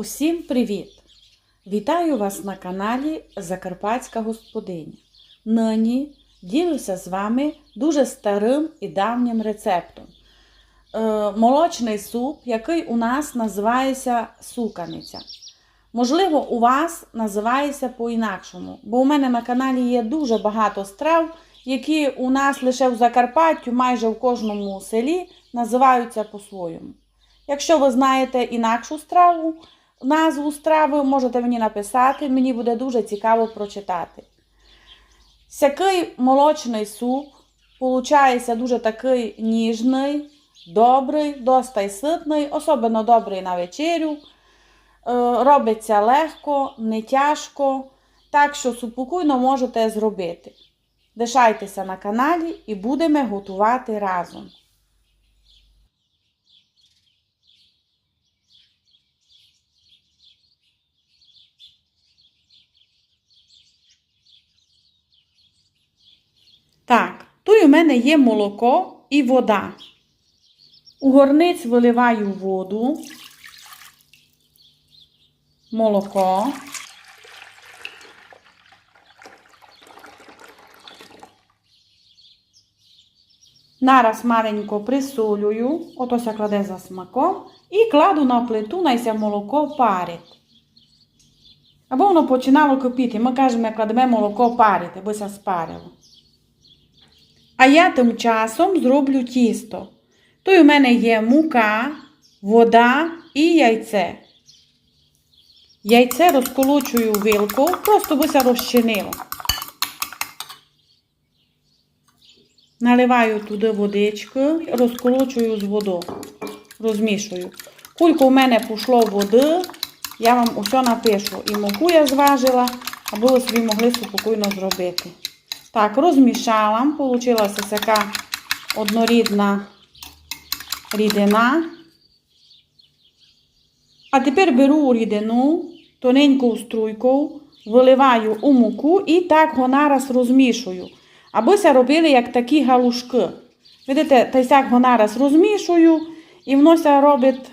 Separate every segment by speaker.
Speaker 1: Усім привіт! Вітаю вас на каналі Закарпатська господиня. Нині ділюся з вами дуже старим і давнім рецептом. Е, молочний суп, який у нас називається суканиця. Можливо, у вас називається по-інакшому, бо у мене на каналі є дуже багато страв, які у нас лише в Закарпаттю, майже в кожному селі називаються по-своєму. Якщо ви знаєте інакшу страву, назву страви, можете мені написати, мені буде дуже цікаво прочитати. Сякий молочний суп, виходить дуже такий ніжний, добрий, доста й ситний, особливо добрий на вечерю. Е, Робиться легко, не тяжко, так що супокійно можете зробити. Лишайтеся на каналі і будемо готувати разом. Так, тут у мене є молоко і вода. У горниць виливаю воду, молоко. Нараз маленько присолюю, ото ся кладе за смаком, і кладу на плиту, найся молоко парить. Або воно починало кипіти. Ми кажемо, кладемо молоко парити, аби ся спарило. А я тим часом зроблю тісто. Тут у мене є мука, вода і яйце. Яйце розколочую вилку, просто бися розчинило. Наливаю туди водичку, розколочую з водою, розмішую. Кульку у мене пішло води, я вам усе напишу. І муку я зважила, аби ви собі могли спокійно зробити. Так, розмішала, вийшла така однорідна рідина. А тепер беру рідину, тоненьку струйку, виливаю у муку і так го розмішую. Абося робили як такі галушки. Видите, та сяк нараз розмішую, і воно ся робить,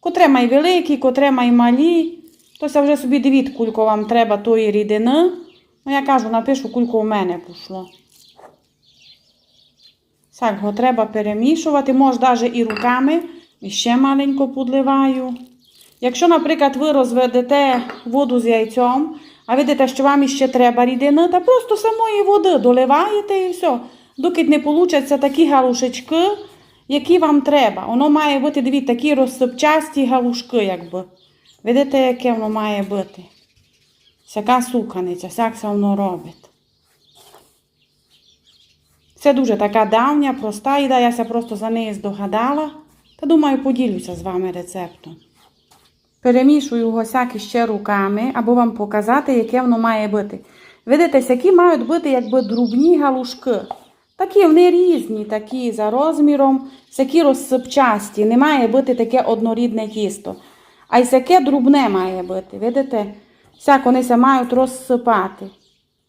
Speaker 1: котре май великі, котре май малі. Тося вже собі дивіть, кулько вам треба тої рідини. Ну, я кажу, напишу, кулько у мене пішло. Так, його треба перемішувати. Може, навіть і руками. І ще маленько подливаю. Якщо, наприклад, ви розведете воду з яйцем, а видите, що вам іще треба рідини, та просто самої води доливаєте і все. Доки не получаться такі галушечки, які вам треба. Воно має бути, дивіться, такі розсипчасті галушки, якби. Видите, яке воно має бути? Всяка суканиця, всяк це воно робить. Це дуже така давня, проста їда, я ся просто за неї здогадала. Та думаю, поділюся з вами рецептом. Перемішую його всякі ще руками, або вам показати, яке воно має бути. Видите, які мають бути якби друбні галушки. Такі вони різні, такі за розміром, всякі розсипчасті. Не має бути таке однорідне тісто. А й всяке друбне має бути. Видите? Всяк вони ся мають розсипати.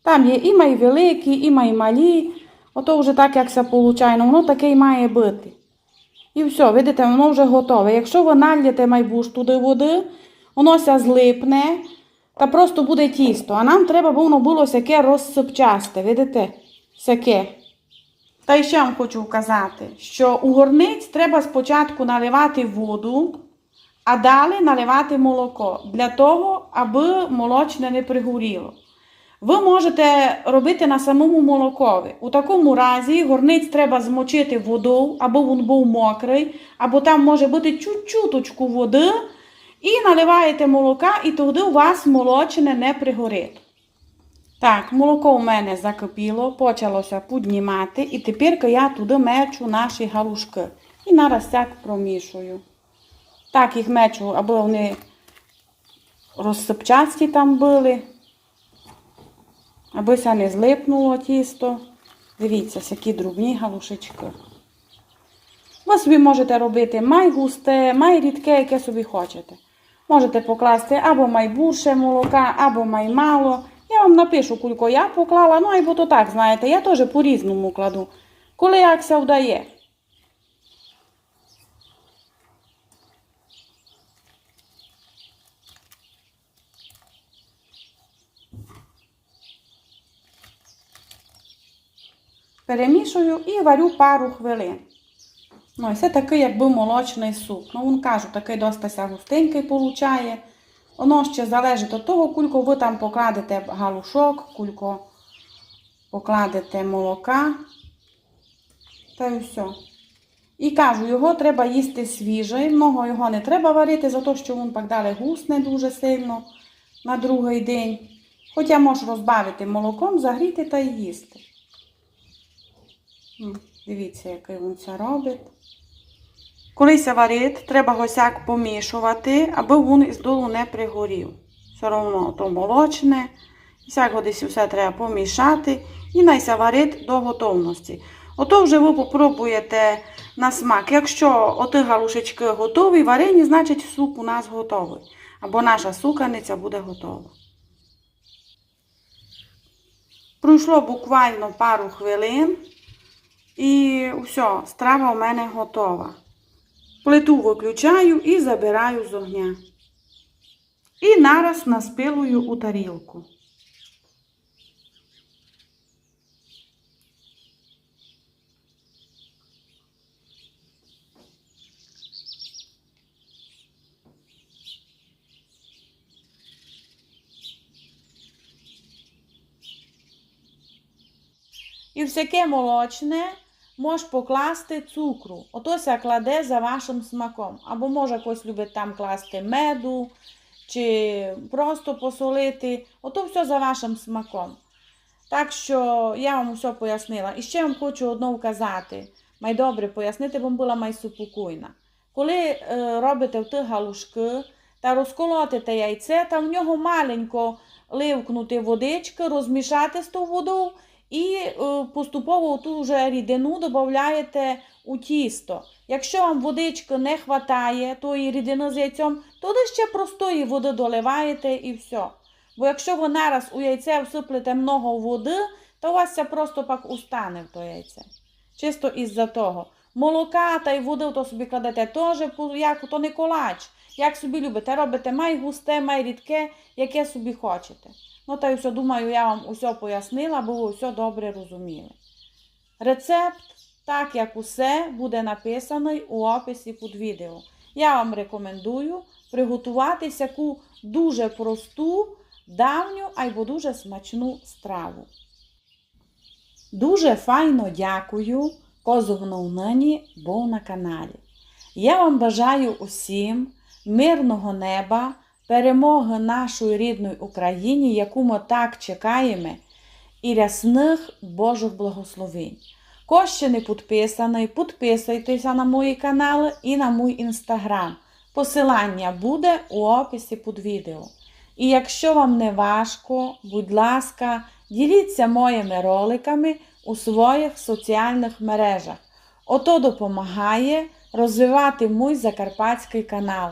Speaker 1: Там є і май великі, і май малі. Ото вже так, як це виходить, воно таке й має бути. І все, видите, воно вже готове. Якщо ви нальєте майбуш туди води, воно ся злипне та просто буде тісто. А нам треба, воно було всяке розсипчасте, видите? Всяке. Та ще вам хочу вказати, що у горниць треба спочатку наливати воду, а далі наливати молоко для того, аби молочне не пригоріло. Ви можете робити на самому молокові. У такому разі горниць треба змочити водою, або він був мокрий, або там може бути чуть-чуточку води. І наливаєте молока, і тоді у вас молочне не пригорить. Так, молоко у мене закипіло, почалося піднімати, і тепер я туди мечу наші галушки. І нараз так промішую. Так їх мечу, аби вони розсипчасті там були. Аби ся не злипнуло тісто. Дивіться, які друбні галушечки. Ви собі можете робити май густе, май рідке, яке собі хочете. Можете покласти або май більше молока, або май мало. Я вам напишу, кулько я поклала, ну або то так, знаєте, я теж по-різному кладу. Коли як се вдає. Перемішую і варю пару хвилин. Ну, і це такий, якби молочний суп. Ну, він кажу, такий досить густенький получає. Воно ще залежить від того, кулько ви там покладете галушок, кулько покладете молока. Та й все. І кажу, його треба їсти свіжий, много його не треба варити, за те, що він так далі гусне дуже сильно на другий день. Хоча можеш розбавити молоком, загріти та їсти. Дивіться, який він це робить. Коли се варить, треба госяк помішувати, аби він із долу не пригорів. Все одно то молочне. І сяк го десь все треба помішати і найся варить до готовності. Ото вже ви попробуєте на смак. Якщо оти галушечки готові, варені, значить суп у нас готовий. Або наша суканиця буде готова. Пройшло буквально пару хвилин. І все, страва у мене готова. Плиту виключаю і забираю з огня. І нараз наспилую у тарілку. І всяке молочне можеш покласти цукру. Ото ся кладе за вашим смаком. Або може хтось любить там класти меду, чи просто посолити. Ото все за вашим смаком. Так що я вам все пояснила. І ще вам хочу одно вказати. Май добре пояснити, бо була май. Коли е, робите в ті галушки та розколотите яйце, та в нього маленько ливкнути водички, розмішати з ту водою і е, поступово ту вже рідину додаєте у тісто. Якщо вам водички не вистачає, тої рідини з яйцем, то ще простої води доливаєте і все. Бо якщо ви нараз у яйце всиплете много води, то у вас це просто пак устане в то яйце. Чисто із-за того. Молока та й води то собі кладете теж, як то не колач. Як собі любите, робите май густе, май рідке, яке собі хочете. Ну та й все, думаю, я вам усе пояснила, бо ви все добре розуміли. Рецепт, так як усе, буде написаний у описі під відео. Я вам рекомендую приготувати сяку дуже просту, давню, або дуже смачну страву. Дуже файно дякую, козовнув нині був на каналі. Я вам бажаю усім мирного неба, перемоги нашої рідної Україні, яку ми так чекаємо, і рясних Божих благословень. Хто ще не підписаний, підписуйтеся на мої канали і на мій інстаграм. Посилання буде у описі під відео. І якщо вам не важко, будь ласка, діліться моїми роликами у своїх соціальних мережах. Ото допомагає розвивати мій закарпатський канал.